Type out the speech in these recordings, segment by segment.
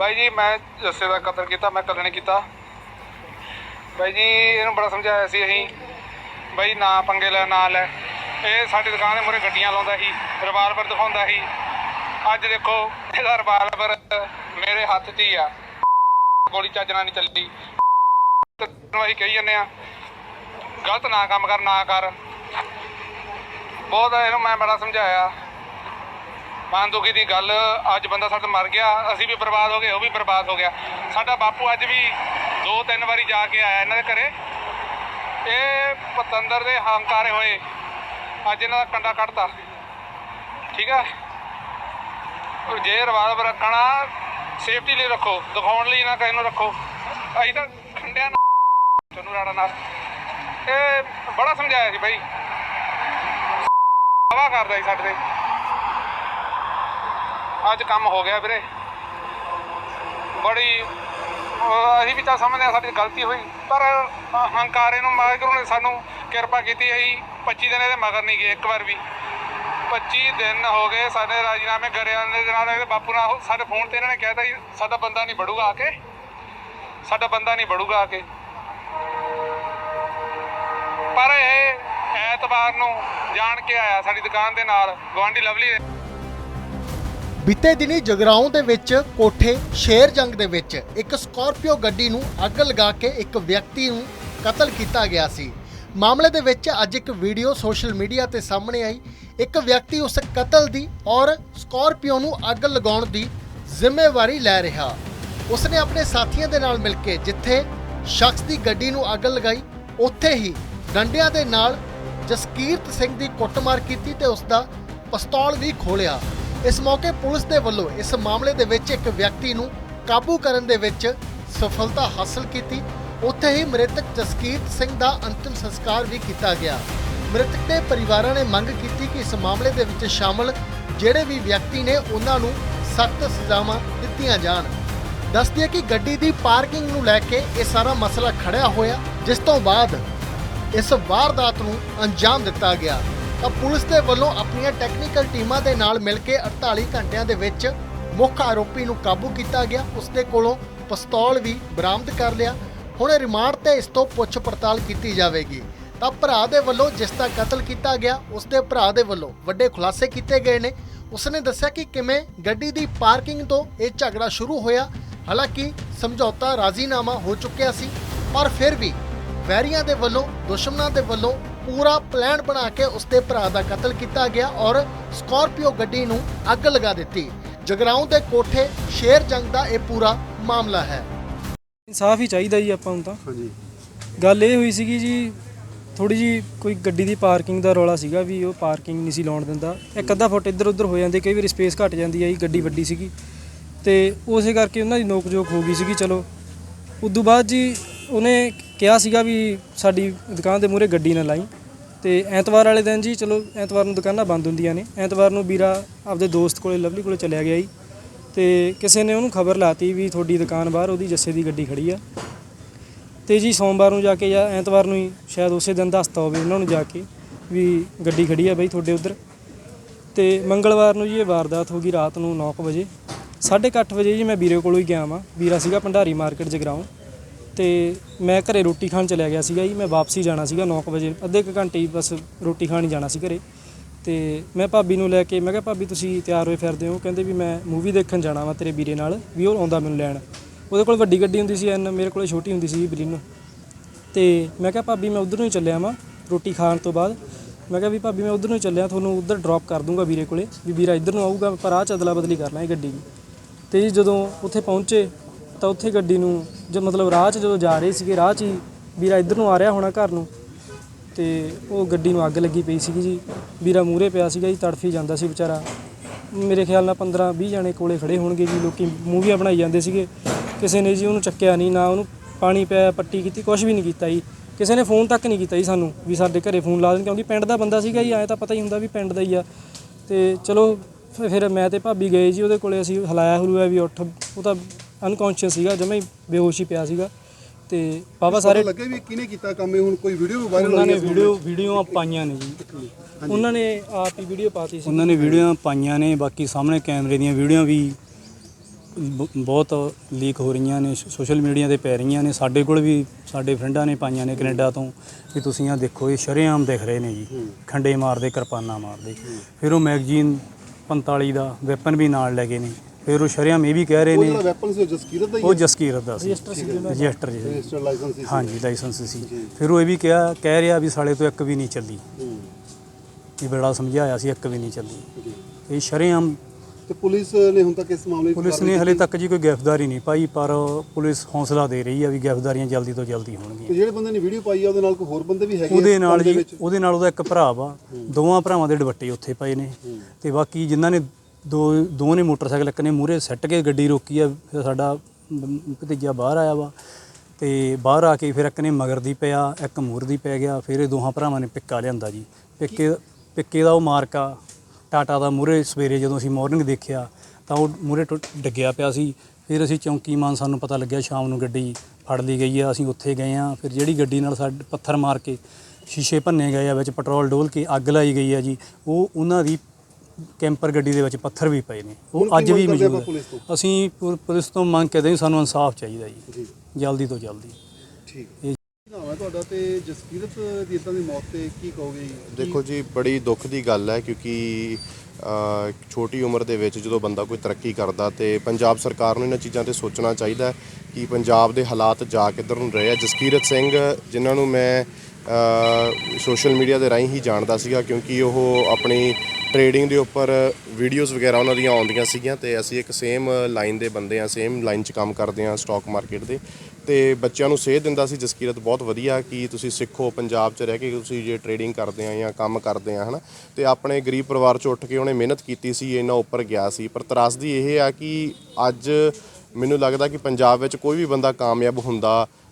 ਬਾਈ ਜੀ, ਮੈਂ ਜੱਸੇ ਦਾ ਕਤਲ ਕੀਤਾ, ਮੈਂ ਕਤਲ ਨਹੀਂ ਕੀਤਾ। ਬਾਈ ਜੀ, ਇਹਨੂੰ ਬੜਾ ਸਮਝਾਇਆ ਸੀ ਅਸੀਂ। ਬਾਈ, ਨਾ ਪੰਗੇ ਲੈ, ਨਾ ਲੈ। ਇਹ ਸਾਡੀ ਦੁਕਾਨ ਦੇ ਮੂਹਰੇ ਗੱਡੀਆਂ ਲਾਉਂਦਾ ਸੀ ਰਿਵਾਲਵਰ ਦਿਖਾਉਂਦਾ ਸੀ। ਅੱਜ ਦੇਖੋ, ਇਹਦਾ ਰਿਵਾਲਵਰ ਮੇਰੇ ਹੱਥ 'ਚ ਹੀ ਆ। ਗੋਲੀ ਚੱਜਣਾ ਨਹੀਂ ਚੱਲਦੀ ਤੇ ਨੂੰ ਅਸੀਂ ਕਹੀ ਜਾਂਦੇ ਆ ਗਲਤ ਨਾ ਕੰਮ ਕਰ, ਨਾ ਕਰ। ਬਹੁਤ ਇਹਨੂੰ ਮੈਂ ਬੜਾ ਸਮਝਾਇਆ। ਮਨ ਦੁਖੀ ਦੀ ਗੱਲ, ਅੱਜ ਬੰਦਾ ਸਾਡਾ ਮਰ ਗਿਆ, ਅਸੀਂ ਵੀ ਬਰਬਾਦ ਹੋ ਗਏ, ਉਹ ਵੀ ਬਰਬਾਦ ਹੋ ਗਿਆ। ਸਾਡਾ ਬਾਪੂ ਅੱਜ ਵੀ ਦੋ ਤਿੰਨ ਵਾਰੀ ਜਾ ਕੇ ਆਇਆ ਇਹਨਾਂ ਦੇ ਘਰੇ। ਇਹ ਪਤੰਦਰ ਦੇ ਹੰਕਾਰੇ ਹੋਏ, ਅੱਜ ਇਹਨਾਂ ਦਾ ਕੰਡਾ ਕੱਢਤਾ। ਠੀਕ ਆ? ਜੇ ਰਿਵਾਲਵਰ ਰੱਖਣਾ ਸੇਫਟੀ ਲਈ ਰੱਖੋ, ਦਿਖਾਉਣ ਲਈ ਨਾ ਕਿਸੇ ਨੂੰ ਰੱਖੋ। ਅਸੀਂ ਤਾਂ ਖੰਡਿਆ ਨਾ ਤੁਹਾਨੂੰ ਰਾੜਾ ਨਾਲ। ਇਹ ਬੜਾ ਸਮਝਾਇਆ ਸੀ ਬਾਈ। ਹਵਾ ਕਰਦਾ ਸੀ ਸਾਡੇ ਤੇ। ਅੱਜ ਕੰਮ ਹੋ ਗਿਆ ਵੀਰੇ। ਬੜੀ ਅਸੀਂ ਵੀ ਤਾਂ ਸਮਝਦੇ ਹਾਂ ਸਾਡੀ ਗਲਤੀ ਹੋਈ, ਪਰ ਹੰਕਾਰੇ ਨੂੰ ਵਾਹਿਗੁਰੂ ਨੇ ਸਾਨੂੰ ਕਿਰਪਾ ਕੀਤੀ ਅਸੀਂ 25 ਦਿਨ ਇਹਦੇ ਮਗਰ ਨਹੀਂ ਗਏ ਇੱਕ ਵਾਰ ਵੀ। 25 ਦਿਨ ਹੋ ਗਏ ਸਾਡੇ ਰਾਜੀਨਾਮੇ ਗਰਿਆਂ ਦੇ ਨਾਲ ਇਹਦੇ ਬਾਪੂ ਨਾਲ ਸਾਡੇ ਫੋਨ ਤੇ ਇਹਨਾਂ ਨੇ ਕਹਿਤਾ ਜੀ, ਸਾਡਾ ਬੰਦਾ ਨਹੀਂ ਵੜੂਗਾ ਆ ਕੇ। ਸਾਡਾ ਬੰਦਾ ਨਹੀਂ ਵੜੂਗਾ ਆ ਕੇ। ਪਰ ਇਹ ਐਤਵਾਰ ਨੂੰ ਜਾਣ ਕੇ ਆਇਆ ਸਾਡੀ ਦੁਕਾਨ ਦੇ ਨਾਲ ਗਵਾਂਢੀ ਲਵਲੀ ਦੇ। ਬੀਤੇ ਦਿਨੀ ਜਗਰਾਉਂ ਦੇ ਵਿੱਚ ਕੋਠੇ ਸ਼ੇਰ ਜੰਗ ਦੇ ਵਿੱਚ ਇੱਕ ਸਕਾਰਪੀਓ ਗੱਡੀ ਨੂੰ ਅੱਗ ਲਗਾ ਕੇ ਇੱਕ ਵਿਅਕਤੀ ਨੂੰ ਕਤਲ ਕੀਤਾ ਗਿਆ ਸੀ। ਮਾਮਲੇ ਦੇ ਵਿੱਚ ਅੱਜ ਇੱਕ ਵੀਡੀਓ ਸੋਸ਼ਲ ਮੀਡੀਆ ਤੇ ਸਾਹਮਣੇ ਆਈ। ਇੱਕ ਵਿਅਕਤੀ ਉਸ ਕਤਲ ਦੀ ਔਰ ਸਕਾਰਪੀਓ ਨੂੰ ਅੱਗ ਲਗਾਉਣ ਦੀ ਜ਼ਿੰਮੇਵਾਰੀ ਲੈ ਰਿਹਾ। ਉਸਨੇ ਆਪਣੇ ਸਾਥੀਆਂ ਦੇ ਨਾਲ ਮਿਲ ਕੇ ਜਿੱਥੇ ਸ਼ਖਸ ਦੀ ਗੱਡੀ ਨੂੰ ਅੱਗ ਲਗਾਈ, ਉੱਥੇ ਹੀ ਡੰਡਿਆਂ ਦੇ ਨਾਲ ਜਸਕੀਰਤ ਸਿੰਘ ਦੀ ਕੁੱਟਮਾਰ ਕੀਤੀ ਤੇ ਉਸ ਦਾ ਪਿਸਤੌਲ ਵੀ ਖੋਲਿਆ ਇਸ ਮੌਕੇ ਪੁਲਿਸ ਦੇ ਵੱਲੋਂ ਇਸ ਮਾਮਲੇ ਦੇ ਵਿੱਚ ਇੱਕ ਵਿਅਕਤੀ ਨੂੰ ਕਾਬੂ ਕਰਨ ਦੇ ਵਿੱਚ ਸਫਲਤਾ ਹਾਸਲ ਕੀਤੀ। ਉੱਥੇ ਹੀ ਮ੍ਰਿਤਕ ਜਸਕੀਰਤ ਸਿੰਘ ਦਾ ਅੰਤਿਮ ਸੰਸਕਾਰ ਵੀ ਕੀਤਾ ਗਿਆ। ਮ੍ਰਿਤਕ ਦੇ ਪਰਿਵਾਰਾਂ ਨੇ ਮੰਗ ਕੀਤੀ ਕਿ ਇਸ ਮਾਮਲੇ ਦੇ ਵਿੱਚ ਸ਼ਾਮਲ ਜਿਹੜੇ ਵੀ ਵਿਅਕਤੀ ਨੇ ਉਹਨਾਂ ਨੂੰ ਸਖਤ ਸਜ਼ਾਵਾਂ ਦਿੱਤੀਆਂ ਜਾਣ। ਦੱਸਦੀ ਹੈ ਕਿ ਗੱਡੀ ਦੀ ਪਾਰਕਿੰਗ ਨੂੰ ਲੈ ਕੇ ਇਹ ਸਾਰਾ ਮਸਲਾ ਖੜਿਆ ਹੋਇਆ, ਜਿਸ ਤੋਂ ਬਾਅਦ ਇਸ ਵਾਰਦਾਤ ਨੂੰ ਅੰਜਾਮ ਦਿੱਤਾ ਗਿਆ। ਤਾਂ ਪੁਲਿਸ ਦੇ ਵੱਲੋਂ ਆਪਣੀਆਂ ਟੈਕਨੀਕਲ ਟੀਮਾਂ ਦੇ ਨਾਲ ਮਿਲ ਕੇ 48 ਘੰਟਿਆਂ ਦੇ ਵਿੱਚ ਮੁੱਖ ਆਰੋਪੀ ਨੂੰ ਕਾਬੂ ਕੀਤਾ ਗਿਆ। ਉਸ ਦੇ ਕੋਲੋਂ ਪਿਸਤੌਲ ਵੀ ਬਰਾਮਦ ਕਰ ਲਿਆ। ਹੁਣ ਰਿਮਾਂਡ ਤੇ ਇਸ ਤੋਂ ਪੁੱਛ ਪੜਤਾਲ ਕੀਤੀ ਜਾਵੇਗੀ। ਤਾਂ ਭਰਾ ਦੇ ਵੱਲੋਂ ਜਿਸ ਦਾ ਕਤਲ ਕੀਤਾ ਗਿਆ, ਉਸ ਦੇ ਭਰਾ ਦੇ ਵੱਲੋਂ ਵੱਡੇ ਖੁਲਾਸੇ ਕੀਤੇ ਗਏ ਨੇ। ਉਸਨੇ ਦੱਸਿਆ ਕਿ ਕਿਵੇਂ ਗੱਡੀ ਦੀ ਪਾਰਕਿੰਗ ਤੋਂ ਇਹ ਝਗੜਾ ਸ਼ੁਰੂ ਹੋਇਆ। ਹਾਲਾਂਕਿ ਸਮਝੌਤਾ ਰਾਜ਼ੀਨਾਮਾ ਹੋ ਚੁੱਕਿਆ ਸੀ, ਪਰ ਫਿਰ ਵੀ ਵੈਰੀਆਂ ਦੇ ਵੱਲੋਂ, ਦੁਸ਼ਮਣਾਂ ਦੇ ਵੱਲੋਂ ਪੂਰਾ ਪਲਾਨ ਬਣਾ ਕੇ ਉਸਦੇ ਭਰਾ ਦਾ ਕਤਲ ਕੀਤਾ ਗਿਆ ਔਰ ਸਕਾਰਪੀਓ ਗੱਡੀ ਨੂੰ ਅੱਗ ਲਗਾ ਦਿੱਤੀ। ਜਗਰਾਉਂ ਦੇ ਕੋਠੇ ਸ਼ੇਰ ਜੰਗ ਦਾ ਇਹ ਪੂਰਾ ਮਾਮਲਾ ਹੈ। ਇਨਸਾਫ ਹੀ ਚਾਹੀਦਾ ਜੀ ਆਪਾਂ ਨੂੰ ਤਾਂ। ਹਾਂਜੀ। ਗੱਲ ਇਹ ਹੋਈ ਸੀਗੀ ਜੀ ਥੋੜੀ ਜੀ ਕੋਈ ਗੱਡੀ ਦੀ ਪਾਰਕਿੰਗ ਦਾ ਰੌਲਾ ਸੀਗਾ ਵੀ ਉਹ ਪਾਰਕਿੰਗ ਨਹੀਂ ਸੀ ਲਾਉਣ ਦਿੰਦਾ। ਇੱਕ ਅੱਧਾ ਫੁੱਟ ਇੱਧਰ ਉੱਧਰ ਹੋ ਜਾਂਦੇ ਕਈ ਵਾਰੀ ਸਪੇਸ ਘਟ ਜਾਂਦੀ ਹੈ ਜੀ ਗੱਡੀ ਵੱਡੀ ਸੀਗੀ। ਤੇ ਉਸੇ ਕਰਕੇ ਉਹਨਾਂ ਦੀ ਨੋਕ ਜੋਕ ਹੋ ਗਈ ਸੀਗੀ ਚਲੋ। ਉਦੋਂ ਬਾਅਦ ਜੀ ਉਹਨੇ ਕਿਹਾ ਸੀਗਾ ਵੀ ਸਾਡੀ ਦੁਕਾਨ ਦੇ ਮੂਹਰੇ ਗੱਡੀ ਨਾ ਲਾਈ। ਤੇ ਐਤਵਾਰ ਵਾਲੇ ਦਿਨ ਜੀ, ਚਲੋ ਐਤਵਾਰ ਨੂੰ ਦੁਕਾਨਾਂ ਬੰਦ ਹੁੰਦੀਆਂ ਨੇ। ਐਤਵਾਰ ਨੂੰ ਵੀਰਾ ਆਪਦੇ ਦੋਸਤ ਕੋਲੇ, ਲਵਲੀ ਕੋਲੇ ਚਲਿਆ ਗਿਆ ਜੀ। ਤੇ ਕਿਸੇ ਨੇ ਉਹਨੂੰ ਖਬਰ ਲਾਤੀ ਵੀ ਤੁਹਾਡੀ ਦੁਕਾਨ ਬਾਹਰ, ਉਹਦੀ ਜੱਸੇ ਦੀ ਗੱਡੀ ਖੜੀ ਆ। ਤੇ ਜੀ ਸੋਮਵਾਰ ਨੂੰ ਜਾ ਕੇ ਜਾਂ ਐਤਵਾਰ ਨੂੰ ਹੀ ਸ਼ਾਇਦ ਉਸੇ ਦਿਨ ਦੱਸਤਾ ਹੋਵੇ ਉਹਨਾਂ ਨੂੰ ਜਾ ਕੇ ਵੀ ਗੱਡੀ ਖੜੀ ਆ ਬਈ ਤੁਹਾਡੇ ਉਧਰ। ਤੇ ਮੰਗਲਵਾਰ ਨੂੰ ਜੀ ਇਹ ਵਾਰਦਾਤ ਹੋ ਗਈ ਰਾਤ ਨੂੰ 9:00 ਵਜੇ। 8:30 ਵਜੇ ਜੀ ਮੈਂ ਵੀਰੇ ਕੋਲੋਂ ਹੀ ਗਿਆ ਵਾਂ। ਵੀਰਾ ਸੀਗਾ ਭੰਡਾਰੀ ਮਾਰਕੀਟ ਜਗਰਾਉਂ। ਤੇ ਮੈਂ ਘਰੇ ਰੋਟੀ ਖਾਣ ਚਲਿਆ ਗਿਆ ਸੀਗਾ ਜੀ, ਮੈਂ ਵਾਪਸੀ ਜਾਣਾ ਸੀਗਾ 9:00 ਵਜੇ, ਅੱਧੇ ਕੁ ਘੰਟੇ ਹੀ ਬਸ ਰੋਟੀ ਖਾਣ ਹੀ ਜਾਣਾ ਸੀ ਘਰੇ। ਤੇ ਮੈਂ ਭਾਬੀ ਨੂੰ ਲੈ ਕੇ, ਮੈਂ ਕਿਹਾ, ਭਾਬੀ, ਤੁਸੀਂ ਤਿਆਰ ਹੋਏ ਫਿਰਦੇ ਹੋ? ਕਹਿੰਦੇ ਵੀ, ਮੈਂ ਮੂਵੀ ਦੇਖਣ ਜਾਣਾ ਵਾ ਤੇਰੇ ਵੀਰੇ ਨਾਲ, ਵੀ ਉਹ ਆਉਂਦਾ ਮੈਨੂੰ ਲੈਣ। ਉਹਦੇ ਕੋਲ ਵੱਡੀ ਗੱਡੀ ਹੁੰਦੀ ਸੀ, ਐਨ ਮੇਰੇ ਕੋਲ ਛੋਟੀ ਹੁੰਦੀ ਸੀ ਬਰੀਨੋ। ਤੇ ਮੈਂ ਕਿਹਾ, ਭਾਬੀ, ਮੈਂ ਉਧਰ ਨੂੰ ਹੀ ਚੱਲਿਆ ਵਾਂ ਰੋਟੀ ਖਾਣ ਤੋਂ ਬਾਅਦ। ਮੈਂ ਕਿਹਾ ਵੀ, ਭਾਬੀ, ਮੈਂ ਉਧਰ ਨੂੰ ਹੀ ਚੱਲਿਆ, ਤੁਹਾਨੂੰ ਉਧਰ ਡ੍ਰੌਪ ਕਰ ਦੂੰਗਾ ਵੀਰੇ ਕੋਲੇ, ਵੀ ਵੀਰਾ ਇੱਧਰ ਨੂੰ ਆਊਗਾ, ਪਰ ਆਹ ਚਦਲਾ ਬਦਲੀ ਕਰ ਲਾਂਗੇ ਗੱਡੀ ਦੀ। ਤੇ ਜੀ ਜਦੋਂ ਉੱਥੇ ਪਹੁੰਚੇ ਤਾਂ ਉੱਥੇ ਗੱਡੀ ਨੂੰ ਜੋ ਮਤਲਬ ਰਾਹ 'ਚ ਜਦੋਂ ਜਾ ਰਹੇ ਸੀਗੇ, ਰਾਹ 'ਚ ਹੀ ਵੀਰਾ ਇੱਧਰ ਨੂੰ ਆ ਰਿਹਾ ਹੋਣਾ ਘਰ ਨੂੰ ਤੇ ਉਹ ਗੱਡੀ ਨੂੰ ਅੱਗ ਲੱਗੀ ਪਈ ਸੀਗੀ ਜੀ। ਵੀਰਾ ਮੂਹਰੇ ਪਿਆ ਸੀਗਾ ਜੀ, ਤੜਫੀ ਜਾਂਦਾ ਸੀ ਵਿਚਾਰਾ। ਮੇਰੇ ਖਿਆਲ ਨਾਲ 15 20 ਜਣੇ ਕੋਲੇ ਖੜੇ ਹੋਣਗੇ ਜੀ, ਲੋਕੀ ਮੂਵੀਆਂ ਬਣਾਈ ਜਾਂਦੇ ਸੀਗੇ। ਕਿਸੇ ਨੇ ਜੀ ਉਹਨੂੰ ਚੱਕਿਆ ਨਹੀਂ, ਨਾ ਉਹਨੂੰ ਪਾਣੀ ਪਿਆ, ਪੱਟੀ ਕੀਤੀ ਕੁਝ ਵੀ ਨਹੀਂ ਕੀਤਾ ਜੀ। ਕਿਸੇ ਨੇ ਫੋਨ ਤੱਕ ਨਹੀਂ ਕੀਤਾ ਜੀ ਸਾਨੂੰ ਵੀ ਸਾਡੇ ਘਰੇ ਫੋਨ ਲਾ ਦੇਣ, ਕਿਉਂਕਿ ਪਿੰਡ ਦਾ ਬੰਦਾ ਸੀਗਾ ਜੀ, ਐ ਤਾਂ ਪਤਾ ਹੀ ਹੁੰਦਾ ਵੀ ਪਿੰਡ ਦਾ ਹੀ ਆ। ਤੇ ਚਲੋ ਫਿਰ ਫਿਰ ਮੈਂ ਤੇ ਭਾਬੀ ਗਏ ਜੀ, ਉਹਦੇ ਕੋਲੇ ਅਸੀਂ ਹਲਾਇਆ ਹਲੂਆ ਵੀ ਉੱਠ, ਉਹ ਤਾਂ ਅਨਕੌਂਸ਼ੀਅਸ ਸੀਗਾ ਜਮਾ ਹੀ ਬੇਹੋਸ਼ ਹੀ ਪਿਆ ਸੀਗਾ ਤੇ ਬਾਬਾ ਸਾਰੇ ਲੱਗੇ ਵੀ ਕਿਹਨੇ ਕੀਤਾ ਕੰਮ ਇਹ ਹੁਣ ਕੋਈ ਵੀਡੀਓ ਵਾਇਰਲ ਉਹਨਾਂ ਨੇ ਹੈ ਵੀਡੀਓ ਵੀਡੀਓਆਂ ਪਾਈਆਂ ਨੇ ਜੀ। ਉਹਨਾਂ ਨੇ ਆਪ ਹੀ ਵੀਡੀਓ ਪਾਤੀ ਸੀ। ਉਹਨਾਂ ਨੇ ਵੀਡੀਓਆਂ ਪਾਈਆਂ ਨੇ ਬਾਕੀ ਸਾਹਮਣੇ ਕੈਮਰੇ ਦੀਆਂ ਵੀਡੀਓ ਵੀ ਬ- ਬਹੁਤ ਲੀਕ ਹੋ ਰਹੀਆਂ ਨੇ ਸੋਸ਼ਲ ਮੀਡੀਆ ਤੇ ਪੈ ਰਹੀਆਂ ਨੇ। ਸਾਡੇ ਕੋਲ ਵੀ ਸਾਡੇ ਫਰੈਂਡਾਂ ਨੇ ਪਾਈਆਂ ਨੇ ਕੈਨੇਡਾ ਤੋਂ ਵੀ ਤੁਸੀਂ ਆ ਦੇਖੋ ਇਹ ਸ਼ਰੇਆਮ ਦਿਖ ਰਹੇ ਨੇ ਜੀ। ਖੰਡੇ ਮਾਰਦੇ ਕਿਰਪਾਨਾਂ ਮਾਰਦੇ। ਫਿਰ ਉਹ ਮੈਗਜ਼ੀਨ 45 ਦਾ ਵੈਪਨ ਵੀ ਨਾਲ ਲੈ ਗਏ ਨੇ। ਫਿਰ ਉਹ ਸ਼ਰੇਆਮ ਇਹ ਵੀ ਕਹਿ ਰਹੇ ਨੇ। ਵੈਪਨ ਸੀ ਉਹ ਜਸਕੀਰਤ ਦਾ ਹੀ ਉਹ ਜਸਕੀਰਤ ਦਾ ਸੀ। ਰਜਿਸਟਰ ਜੀ। ਰਜਿਸਟਰਡ ਲਾਇਸੈਂਸ ਸੀ। ਹਾਂਜੀ ਲਾਇਸੈਂਸ ਸੀ। ਫਿਰ ਉਹ ਇਹ ਵੀ ਕਿਹਾ ਕਹਿ ਰਿਹਾ ਵੀ ਸਾਲੇ ਤੋਂ ਇੱਕ ਵੀ ਨਹੀਂ ਚੱਲੀ। ਹੂੰ, ਵੀ ਬੜਾ ਸਮਝਾਇਆ ਸੀ ਇੱਕ ਵੀ ਨਹੀਂ ਚੱਲੀ। ਇਹ ਸ਼ਰੇਆਮ ਤੇ ਪੁਲਿਸ ਨੇ ਹੁਣ ਤੱਕ ਇਸ ਮਾਮਲੇ ਪੁਲਿਸ ਨੇ ਹਲੇ? ਤੱਕ ਜੀ ਕੋਈ ਗ੍ਰਿਫਤਾਰੀ ਨਹੀਂ ਪਾਈ ਪਰ ਪੁਲਿਸ ਹੌਸਲਾ ਦੇ ਰਹੀ ਆ ਵੀ ਗ੍ਰਿਫਤਾਰੀਆਂ ਜਲਦੀ ਤੋਂ ਜਲਦੀ ਤੇ ਹੋਣਗੀਆਂ ਜਿਹੜੇ ਬੰਦੇ ਨੇ ਵੀਡੀਓ ਪਾਈ ਆ ਉਹਦੇ ਨਾਲ ਕੋਈ ਹੋਰ ਬੰਦੇ ਵੀ ਹੈਗੇ ਉਹਦੇ ਨਾਲ ਜੀ? ਉਹਦੇ ਨਾਲ ਉਹਦਾ ਇੱਕ ਭਰਾ ਵਾ। ਦੋਵਾਂ ਭਰਾਵਾਂ ਦੇ ਦੁਪੱਟੇ ਉੱਥੇ ਪਏ ਨੇ। ਤੇ ਬਾਕੀ ਜਿਨ੍ਹਾਂ ਨੇ ਦੋ ਦੋ ਨੇ ਮੋਟਰਸਾਈਕਲ ਇੱਕ ਨੇ ਮੂਹਰੇ ਸੱਟ ਕੇ ਗੱਡੀ ਰੋਕੀ ਆ, ਫਿਰ ਸਾਡਾ ਭਤੀਜਾ ਬਾਹਰ ਆਇਆ ਵਾ ਤੇ ਬਾਹਰ ਆ ਕੇ ਫਿਰ ਇੱਕ ਨੇ ਮਗਰ ਦੀ ਪਿਆ, ਇੱਕ ਮੂਰ ਦੀ ਪੈ ਗਿਆ, ਫਿਰ ਇਹ ਦੋਹਾਂ ਭਰਾਵਾਂ ਨੇ ਪਿੱਕਾ ਲਿਆਂਦਾ ਜੀ। ਪਿੱਕੇ ਪਿੱਕੇ ਦਾ ਉਹ ਮਾਰਕਾ ਟਾਟਾ ਦਾ ਮੂਹਰੇ ਸਵੇਰੇ ਜਦੋਂ ਅਸੀਂ ਮਾਰਨਿੰਗ ਦੇਖਿਆ, ਤਾਂ ਉਹ ਮੂਹਰੇ ਟੁੱਟ, ਡਿੱਗਿਆ ਪਿਆ ਸੀ। ਫਿਰ ਅਸੀਂ ਚੌਂਕੀ ਮਾਨ ਸਾਨੂੰ ਪਤਾ ਲੱਗਿਆ ਸ਼ਾਮ ਨੂੰ ਗੱਡੀ ਫੜ ਲਈ ਗਈ ਆ, ਅਸੀਂ ਉੱਥੇ ਗਏ ਆ, ਫਿਰ ਜਿਹੜੀ ਗੱਡੀ ਨਾਲ ਸਾਡੇ, ਪੱਥਰ ਮਾਰ ਕੇ ਸ਼ੀਸ਼ੇ ਭੰਨੇ ਗਏ ਆ, ਵਿੱਚ ਪੈਟਰੋਲ ਡੋਲ ਕੇ ਅੱਗ ਲਾਈ ਗਈ ਆ ਜੀ, ਉਹ ਉਹਨਾਂ ਦੀ ਕੈਂਪਰ ਗੱਡੀ ਦੇ ਵਿੱਚ ਪੱਥਰ ਵੀ ਪਏ ਨੇ। ਉਹ ਅੱਜ ਵੀ ਮੌਜੂਦ? ਹੈ। ਅਸੀਂ ਪੁ- ਪੁਲਿਸ ਤੋਂ ਮੰਗ ਕਰਦੇ ਹਾਂ ਸਾਨੂੰ ਇਨਸਾਫ ਚਾਹੀਦਾ ਜੀ। ਜੀ। ਜਲਦੀ ਤੋਂ ਜਲਦੀ। ਠੀਕ। ਇਹ- ਕੀ ਨਾਮ ਹੈ ਤੁਹਾਡਾ ਤੇ ਜਸਕੀਰਤ ਦੀ ਇਦਾਂ ਦੀ ਮੌਤ ਤੇ ਕੀ ਕਹੋਗੇ ਜੀ? ਦੇਖੋ ਜੀ ਬੜੀ ਦੁੱਖ ਦੀ ਗੱਲ ਹੈ ਕਿਉਂਕਿ ਅ, ਛੋਟੀ ਉਮਰ ਦੇ ਵਿੱਚ ਜਦੋਂ ਬੰਦਾ ਕੋਈ ਤਰੱਕੀ ਕਰਦਾ ਤੇ ਪੰਜਾਬ ਸਰਕਾਰ ਨੂੰ ਇਹਨਾਂ ਚੀਜ਼ਾਂ ਤੇ ਸੋਚਣਾ ਚਾਹੀਦਾ ਹੈ ਕਿ ਪੰਜਾਬ ਦੇ ਹਾਲਾਤ ਜਾ ਕਿੱਧਰ ਨੂੰ ਰਹੇ ਆ। ਜਸਕੀਰਤ ਸਿੰਘ ਜਿਨ੍ਹਾਂ ਨੂੰ ਮੈਂ ਸੋਸ਼ਲ ਮੀਡੀਆ ਦੇ ਰਾਹੀਂ ਹੀ ਜਾਣਦਾ ਸੀਗਾ ਕਿਉਂਕਿ ਉਹ ਆਪਣੀ ਟ੍ਰੇਡਿੰਗ ਦੇ ਉੱਪਰ ਵੀਡੀਓਜ਼ ਵਗੈਰਾ ਉਹਨਾਂ ਦੀਆਂ ਆਉਂਦੀਆਂ ਸੀਗੀਆਂ ਤੇ ਅਸੀਂ ਇੱਕ ਸੇਮ ਲਾਈਨ ਦੇ ਬੰਦੇ ਆ ਸੇਮ ਲਾਈਨ 'ਚ ਕੰਮ ਕਰਦੇ ਆ ਸਟਾਕ ਮਾਰਕੀਟ ਦੇ। ਤੇ ਬੱਚਿਆਂ ਨੂੰ ਸੇਧ ਦਿੰਦਾ ਸੀ, ਜਸਕੀਰਤ, ਬਹੁਤ ਵਧੀਆ ਕਿ ਤੁਸੀਂ ਸਿੱਖੋ, ਪੰਜਾਬ 'ਚ ਰਹਿ ਕੇ ਤੁਸੀਂ ਜੇ ਟ੍ਰੇਡਿੰਗ ਕਰਦੇ ਆ ਜਾਂ ਕੰਮ ਕਰਦੇ ਆ ਹਨਾ। ਤੇ ਆਪਣੇ ਗਰੀਬ ਪਰਿਵਾਰ 'ਚ ਉੱਠ ਕੇ ਉਹਨੇ ਮਿਹਨਤ ਕੀਤੀ ਸੀ ਇਹਨਾਂ ਉੱਪਰ ਗਿਆ ਸੀ। ਪਰ ਤਰਾਸਦੀ ਇਹ ਆ ਕਿ ਅੱਜ ਮੈਨੂੰ ਲੱਗਦਾ ਕਿ ਪੰਜਾਬ ਵਿੱਚ ਕੋਈ ਵੀ ਬੰਦਾ ਕਾਮਯਾਬ ਹੁੰਦਾ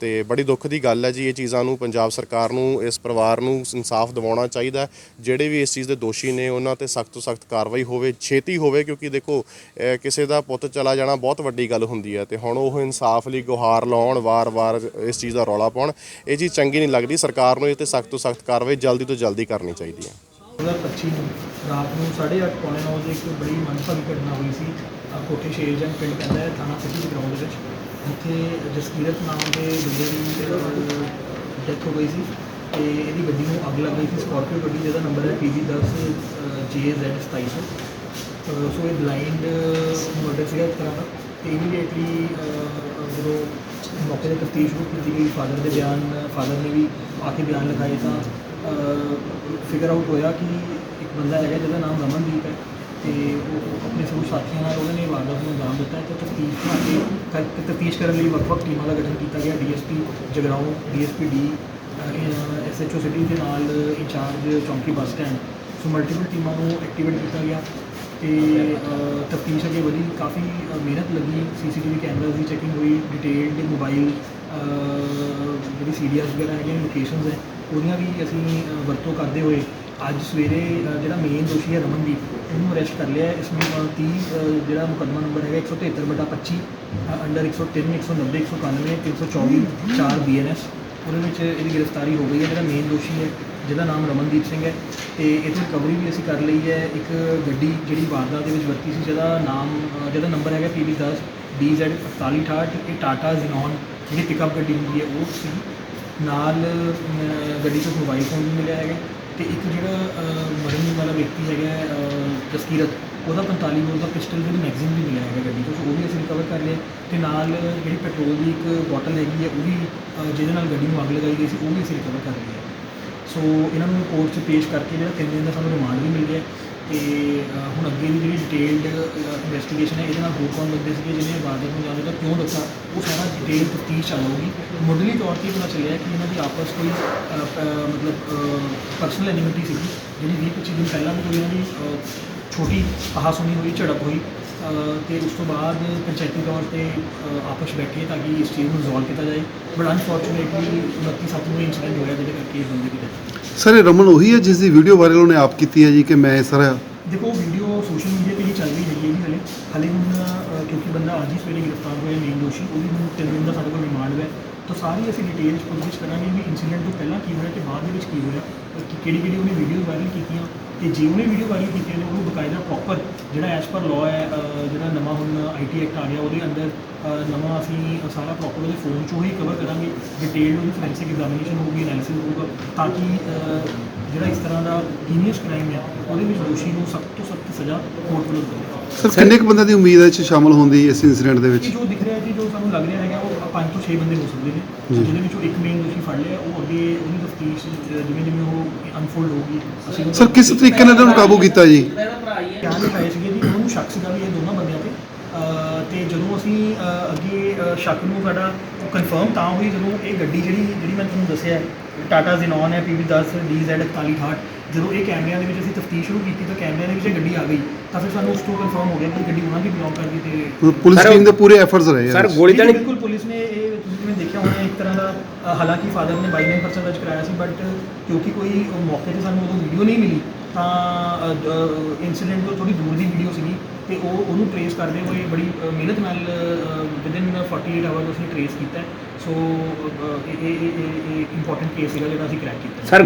ਤੇ ਬੜੀ ਦੁੱਖ ਦੀ ਗੱਲ ਹੈ ਜੀ, ਇਹ ਚੀਜ਼ਾਂ ਨੂੰ ਪੰਜਾਬ ਸਰਕਾਰ ਨੂੰ, ਇਸ ਪਰਿਵਾਰ ਨੂੰ ਇਨਸਾਫ ਦਿਵਾਉਣਾ ਚਾਹੀਦਾ ਹੈ। ਜਿਹੜੇ ਵੀ ਇਸ ਚੀਜ਼ ਦੇ ਦੋਸ਼ੀ ਨੇ, ਉਹਨਾਂ ਤੇ ਸਖਤ ਤੋਂ ਸਖਤ ਕਾਰਵਾਈ ਹੋਵੇ, ਛੇਤੀ ਹੋਵੇ, ਕਿਉਂਕਿ ਦੇਖੋ ਅਹ ਕਿਸੇ ਦਾ ਪੁੱਤ ਚਲਾ ਜਾਣਾ ਬਹੁਤ ਵੱਡੀ ਗੱਲ ਹੁੰਦੀ ਹੈ ਤੇ ਹੁਣ ਉਹ ਇਨਸਾਫ ਲਈ ਗੁਹਾਰ ਲਾਉਣ, ਵਾਰ-ਵਾਰ ਇਸ ਚੀਜ਼ ਦਾ ਰੌਲਾ ਪਾਉਣ, ਇਹ ਚੀਜ਼ ਚੰਗੀ ਨਹੀਂ ਲੱਗਦੀ। ਸਰਕਾਰ ਨੂੰ ਇਹ ਤੇ ਸਖਤ ਤੋਂ ਸਖਤ ਕਾਰਵਾਈ ਜਲਦੀ ਤੋਂ ਜਲਦੀ ਕਰਨੀ ਚਾਹੀਦੀ ਹੈ। 2025 ਨੂੰ, ਰਾਤ ਨੂੰ 8:30 ਪੌਣੇ 9 ਵਜੇ ਇੱਕ ਬੜੀ ਮੰਦਭਾਗੀ ਘਟਨਾ ਹੋਈ ਸੀ। ਆਹ ਕੋਠੇ ਸ਼ੇਰਜੰਗ ਪਿੰਡ ਪੈਂਦਾ ਹੈ, ਥਾਣਾ ਸਿਟੀ ਦੇ ਗਰਾਊਂਡ ਵਿੱਚ। ਜਿੱਥੇ ਜਸਕੀਰਤ ਨਾਮ ਦੇ ਬੰਦੇ ਦੀ ਡੈਥ ਹੋ ਗਈ ਸੀ ਤੇ ਇਹਦੀ ਗੱਡੀ ਨੂੰ ਅੱਗ ਲੱਗ ਗਈ ਸੀ। ਸਕਾਰਪੀਓ ਗੱਡੀ ਜਿਹਦਾ ਨੰਬਰ ਹੈ PV10 JZ2700 ਅਹ ਸੋ। ਇਹ ਬਲਾਈਂਡ ਮਰਡਰ ਸੀਗਾ ਇੱਕ ਤਰ੍ਹਾਂ ਦਾ। ਤੇ ਇਮੀਡੀਏਟਲੀ ਜਦੋਂ ਮੌਕੇ ਤੇ ਤਫਤੀਸ਼ ਸ਼ੁਰੂ ਕੀਤੀ ਗਈ ਫਾਦਰ ਦੇ ਬਿਆਨ ਫਾਦਰ ਨੇ ਵੀ ਆ ਕੇ ਬਿਆਨ ਲਿਖਾਏ ਤਾਂ ਫਿਗਰ ਆਊਟ ਹੋਇਆ ਕਿ ਇੱਕ ਬੰਦਾ ਹੈਗਾ ਜਿਹਦਾ ਨਾਮ ਰਮਨਦੀਪ ਹੈ। ਤੇ ਉਹ ਆਪਣੇ ਸਭ ਸਾਥੀਆਂ ਨਾਲ ਉਹਨਾਂ ਨੇ ਵਾਰਦਾਤ ਨੂੰ ਅੰਜਾਮ ਦਿੱਤਾ ਹੈ ਤੇ ਤਫਤੀਸ਼ ਬਣਾ ਕੇ ਤਫਤੀਸ਼ ਕਰਨ ਲਈ ਵੱਖ-ਵੱਖ ਟੀਮਾਂ ਦਾ ਗਠਨ ਕੀਤਾ ਗਿਆ। DSP Jagraon, DSP D SHO city ਦੇ ਨਾਲ ਇੰਚਾਰਜ ਚੌਂਕੀ ਬੱਸ ਸਟੈਂਡ। ਸੋ ਮਲਟੀਪਲ ਟੀਮਾਂ ਨੂੰ ਐਕਟੀਵੇਟ ਕੀਤਾ ਗਿਆ ਤੇ ਤਫਤੀਸ਼ ਅਗੇ ਵਧੀ। ਕਾਫੀ ਮਿਹਨਤ ਲੱਗੀ। ਸੀਸੀਟੀਵੀ ਕੈਮਰਾਜ਼ ਦੀ ਚੈਕਿੰਗ ਹੋਈ। ਡਿਟੇਲਡ ਮੋਬਾਈਲ ਜਿਹੜੀ ਸੀਡੀਆਰਸ ਵਗੈਰਾ ਹੈਗੀਆਂ ਲੋਕੇਸ਼ਨਸ ਹੈ, ਉਹਦੀਆਂ ਵੀ ਅਸੀਂ ਵਰਤੋਂ ਕਰਦੇ ਹੋਏ ਅੱਜ ਸਵੇਰੇ ਅ, ਜਿਹੜਾ ਮੇਨ ਦੋਸ਼ੀ ਹੈ ਰਮਨਦੀਪ ਇਹਨੂੰ ਅਰੈਸਟ ਕਰ ਲਿਆ ਹੈ। ਇਸ ਨੂੰ 30 ਜਿਹੜਾ ਮੁਕੱਦਮਾ ਨੰਬਰ ਹੈਗਾ 173 ਬਟਾ 25 ਅੰਡਰ 103 190 191 324 4 ਬੀਐਨਐਸ ਉਹਦੇ ਵਿੱਚ ਇਹਦੀ ਗ੍ਰਿਫਤਾਰੀ ਹੋ ਗਈ ਹੈ ਜਿਹੜਾ ਮੇਨ ਦੋਸ਼ੀ ਹੈ ਜਿਹਦਾ ਨਾਮ ਰਮਨਦੀਪ ਸਿੰਘ ਹੈ। ਤੇ ਇਹਦੀ ਰਿਕਵਰੀ ਵੀ ਅਸੀਂ ਕਰ ਲਈ ਹੈ। ਇੱਕ ਗੱਡੀ ਜਿਹੜੀ ਵਾਰਦਾਤ ਦੇ ਵਿੱਚ ਵਰਤੀ ਸੀ ਜਿਹਦਾ ਨਾਮ ਅ, ਜਿਹਦਾ ਨੰਬਰ ਹੈਗਾ PB10 DZ 4868 ਇਹ ਟਾਟਾ ਜ਼ੀਨੋਨ ਜਿਹੜੀ ਪਿਕਅਪ ਗੱਡੀ ਹੁੰਦੀ ਹੈ ਉਹ ਸੀ। ਨਾਲ ਅ, ਗੱਡੀ 'ਚ ਮੋਬਾਈਲ ਫੋਨ ਵੀ ਮਿਲਿਆ ਹੈਗਾ। ਤੇ ਇੱਕ ਜਿਹੜਾ ਮਰਨ ਵਾਲਾ ਵਿਅਕਤੀ ਹੈਗਾ ਅ, ਜਸਕੀਰਤ ਉਹਦਾ 45 ਬੋਲ ਦਾ ਪਿਸਟਲ ਦੀ ਮੈਗਜ਼ੀਨ ਵੀ ਮਿਲਿਆ ਹੈਗਾ ਗੱਡੀ ਤੋਂ ਸੋ ਉਹ ਵੀ ਅਸੀਂ ਰਿਕਵਰ ਕਰ ਲਿਆ। ਤੇ ਨਾਲ ਜਿਹੜੀ ਪੈਟਰੋਲ ਦੀ ਇੱਕ ਬੋਟਲ ਹੈਗੀ ਹੈ ਉਹ ਵੀ ਜਿਹਦੇ ਨਾਲ ਗੱਡੀ ਨੂੰ ਅੱਗ ਲਗਾਈ ਗਈ ਸੀ ਉਹ ਵੀ ਅਸੀਂ ਰਿਕਵਰ ਕਰ ਲਈ ਸੋ ਇਹਨਾਂ ਨੂੰ ਕੋਰਟ 'ਚ ਪੇਸ਼ ਕਰਕੇ ਜਿਹੜਾ ਤਿੰਨ ਦਿਨ ਦਾ ਸਾਨੂੰ ਰਿਮਾਂਡ ਵੀ ਮਿਲ ਗਿਆ। ਅਤੇ ਹੁਣ ਅੱਗੇ ਦੀ ਜਿਹੜੀ ਡਿਟੇਲਡ ਇਨਵੈਸਟੀਗੇਸ਼ਨ ਹੈ ਇਹਦੇ ਨਾਲ ਹੋਰ ਕੌਣ ਬੰਦੇ ਸੀਗੇ ਜਿਹਨੇ ਵਾਰਦਾਤ ਨੂੰ ਜਾਣਦਾ ਕਿਉਂ ਦੱਸਿਆ? ਉਹ ਸਾਰਾ ਡਿਟੇਲ ਤਫਤੀਸ਼ ਆ ਜਾਊਗੀ ਮੁੱਢਲੀ ਤੌਰ ਤੇ ਪਤਾ ਚੱਲਿਆ ਕਿ ਇਹਨਾਂ ਦੀ ਆਪਸ ਕੋਈ ਅ, ਪ- ਮਤਲਬ ਪਰਸਨਲ ਐਨਿਮਿਟੀ ਸੀਗੀ ਜਿਹੜੀ 20 25 ਦਿਨ ਪਹਿਲਾਂ ਵੀ ਕੋਈ ਇਹਨਾਂ ਦੀ ਅ, ਛੋਟੀ ਆਹ ਸੁਣੀ ਹੋਈ ਝੜਪ ਹੋਈ ਤੇ ਉਸ ਤੋਂ ਬਾਅਦ ਪੰਚਾਇਤੀ ਤੌਰ ਤੇ ਅ, ਆਪਸ 'ਚ ਬੈਠੇ ਤਾਂ ਕਿ ਇਸ ਚੀਜ਼ ਨੂੰ ਰਿਜ਼ੋਲਵ ਕੀਤਾ ਜਾਏ। ਬਟ ਅਨਫੋਰਚੂਨੇਟਲੀ 29 ਸੱਤ ਨੂੰ ਇਨਸੀਡੈਂਟ ਹੋਇਆ ਜਿਹਦੇ ਕਰਕੇ ਇਸ ਬੰਦੇ ਦੀ death ਸਰ ਇਹ ਰਮਨ ਉਹੀ ਹੈ ਜਿਸ ਦੀ ਵੀਡੀਓ ਵਾਇਰਲ ਉਹਨੇ ਆਪ ਕੀਤੀ ਹੈ ਜੀ ਕਿ ਮੈਂ ਸਾਰਾ ਦੇਖੋ ਵੀਡੀਓ ਸੋਸ਼ਲ ਮੀਡੀਆ ਤੇ ਹੀ ਚੱਲ ਰਹੀ ਹੈਗੀ ਹੈ ਜੀ ਹਲੇ। ਹਲੇ ਹੁਣ ਅ, ਕਿਉਂਕਿ ਬੰਦਾ ਅੱਜ ਹੀ ਸਵੇਰੇ ਗ੍ਰਿਫਤਾਰ ਹੋਇਆ ਮੇਨ ਦੋਸ਼ੀ ਉਹਦੀ ਹੁਣ ਤਿੰਨ ਦਿਨ ਦਾ ਸਾਡੇ ਕੋਲ ਰਿਮਾਂਡ ਹੈ। ਤਾਂ ਸਾਰੀ ਅਸੀਂ ਡਿਟੇਲ ਚ ਪੁੱਛਗਿੱਛ ਕਰਾਂਗੇ ਵੀ ਇਨਸੀਡੈਂਟ ਤੋਂ ਪਹਿਲਾਂ ਕੀ ਹੋਇਆ ਤੇ ਬਾਅਦ ਦੇ ਵਿੱਚ ਕੀ ਹੋਇਆ ਕਿ ਕਿਹੜੀ ਕਿਹੜੀ ਉਹਨੇ ਵੀਡੀਓ ਵਾਇਰਲ ਕੀਤੀਆਂ ਤੇ ਜੇ ਉਹਨੇ ਵੀਡੀਓ ਵਾਇਰਲ ਕੀਤੀਆਂ ਨੇ ਉਹਨੂੰ ਬਕਾਇਦਾ ਪ੍ਰੋਪਰ ਜਿਹੜਾ ਐਸ ਪਰ ਲਾਅ ਹੈ ਜਿਹੜਾ ਨਵਾਂ ਹੁਣ ਆਈਟੀ ਐਕਟ ਆ ਗਿਆ ਉਹਦੇ ਅੰਦਰ ਨਵਾਂ ਅਸੀਂ ਸਾਰਾ ਪ੍ਰੋਪਰ ਉਹਦੇ ਫੋਨ ਚੋਂ ਹੀ ਕਵਰ ਕਰਾਂਗੇ ਡਿਟੇਲ ਉਹਦੀ ਫੋਰੈਂਸਿਕ ਐਗਜ਼ਾਮੀਨੇਸ਼ਨ ਹੋਊਗੀ ਐਨਾਲਿਸਿਸ ਹੋਊਗਾ ਤਾਂ ਕਿ ਜਿਹੜਾ ਇਸ ਤਰ੍ਹਾਂ ਦਾ ਹੀਨੀਅਸ ਕ੍ਰਾਈਮ ਹੈ ਉਹਦੇ ਵਿੱਚ ਦੋਸ਼ੀ ਨੂੰ ਸਖਤ ਤੋਂ ਸਖਤ ਸਜ਼ਾ ਕੋਰਟ ਵੱਲੋਂ ਦੇਵੇ ਸਰ ਕਿੰਨੇ ਕੁ ਬੰਦਿਆਂ ਦੀ ਉਮੀਦ ਹੈ ਇਹ 'ਚ ਸ਼ਾਮਲ ਹੋਣ ਦੀ ਇਸ ਇਨਸੀਡੈਂਟ ਦੇ ਵਿੱਚ? ਜੋ ਦਿਖ ਰਿਹਾ ਜੀ ਜੋ ਸਾਨੂੰ ਲੱਗ ਰਿਹਾ ਉਹ ਪੰਜ ਤੋਂ 6 ਬੰਦੇ ਹੋ ਸਕਦੇ ਨੇ। ਜਿਹਦੇ ਵਿੱਚੋਂ ਇੱਕ ਮੇਨ ਦੋਸ਼ੀ ਫੜ ਲਿਆ ਉਹ ਅੱਗੇ ਉਹਦੀ ਤਫਤੀਸ਼ ਜਿਵੇਂ ਜਿਵੇਂ ਉਹ ਅਨਫੋਲਡ ਹੋਊਗੀ ਅਸੀਂ ਉਹਨੂੰ ਸਰ ਕਿਸ ਤਰੀਕੇ ਨਾਲ ਇਹਨਾਂ ਨੂੰ ਕਾਬੂ ਕੀਤਾ ਜੀ? ਧਿਆਨ ਦਿਖਾਏ ਸੀਗੇ ਜੀ ਉਹਨੂੰ ਸ਼ੱਕ ਸੀਗਾ ਵੀ ਇਹ ਦੋਨਾਂ ਬੰਦਿਆਂ ਤੇ। ਅਹ ਤੇ ਜਦੋਂ ਅਸੀਂ ਅਹ ਅੱਗੇ ਅਹ ਸ਼ੱਕ ਨੂੰ ਸਾਡਾ ਕਨਫਰਮ ਤਾਂ ਹੋਈ ਜਦੋਂ ਇਹ ਗੱਡੀ ਜਿਹੜੀ ਜਿਹੜੀ ਮੈਂ ਤੁਹਾਨੂੰ ਦੱਸਿਆ ਟਾਟਾ ਜ਼ਿਨੋਨ ਹੈ PV 10 DZ 4168 ਜਦੋਂ ਇਹ ਕੈਮਰਿਆਂ ਦੇ ਵਿੱਚ ਅਸੀਂ ਤਫਤੀਸ਼ ਸ਼ੁਰੂ ਕੀਤੀ ਤਾਂ ਕੈਮਰਿਆਂ ਦੇ ਵਿੱਚ ਇਹ ਗੱਡੀ ਆ ਗਈ। ਤਾਂ ਫਿਰ ਸਾਨੂੰ ਉਸ ਤੋਂ ਕਨਫਰਮ ਹੋ ਗਿਆ ਕਿ ਗੱਡੀ ਉਹਨਾਂ ਦੀ ਬਿਲੋਂਗ ਕਰਦੀ ਤੇ ਪੁਲਿਸ ਟੀਮ ਦੇ ਪੂਰੇ ਐਫਰਟਸ ਰਹੇ ਸਰ ਗੋਲੀ ਤਾਂ ਨਹੀਂ ਬਿਲਕੁਲ ਪੁਲਿਸ ਨੇ ਇਹ ਤੁਸੀਂ ਜਿਵੇਂ ਦੇਖਿਆ ਹੋਣਾ ਇੱਕ ਤਰ੍ਹਾਂ ਦਾ ਅ, ਹਾਲਾਂਕਿ ਫਾਦਰ ਨੇ 22 ਪਰਸੈਂਟ ਦਰਜ ਕਰਾਇਆ ਸੀ ਬਟ ਕਿਉਂਕਿ ਕੋਈ ਮੌਕੇ ਤੇ ਸਾਨੂੰ ਉਦੋਂ ਵੀਡੀਓ ਨਹੀਂ ਮਿਲੀ, ਤਾਂ ਇਨਸੀਡੈਂਟ ਤੋਂ ਥੋੜੀ ਦੂਰ ਦੀ ਵੀਡੀਓ ਸੀਗੀ ਤੇ ਉਹ, ਉਹਨੂੰ ਟਰੇਸ ਕਰਦੇ ਹੋਏ ਬੜੀ ਮਿਹਨਤ ਨਾਲ ਵਿਦਿਨ 48 ਆਵਰ ਉਸਨੇ ਟਰੇਸ ਕੀਤਾ। ਸੋ ਇਹ ਇਹ ਇਹ ਇੰਪੋਰਟੈਂਟ ਕੇਸ ਸੀਗਾ ਜਿਹੜਾ ਅਸੀਂ ਕ੍ਰੈਕ ਕੀਤਾ। ਸਰ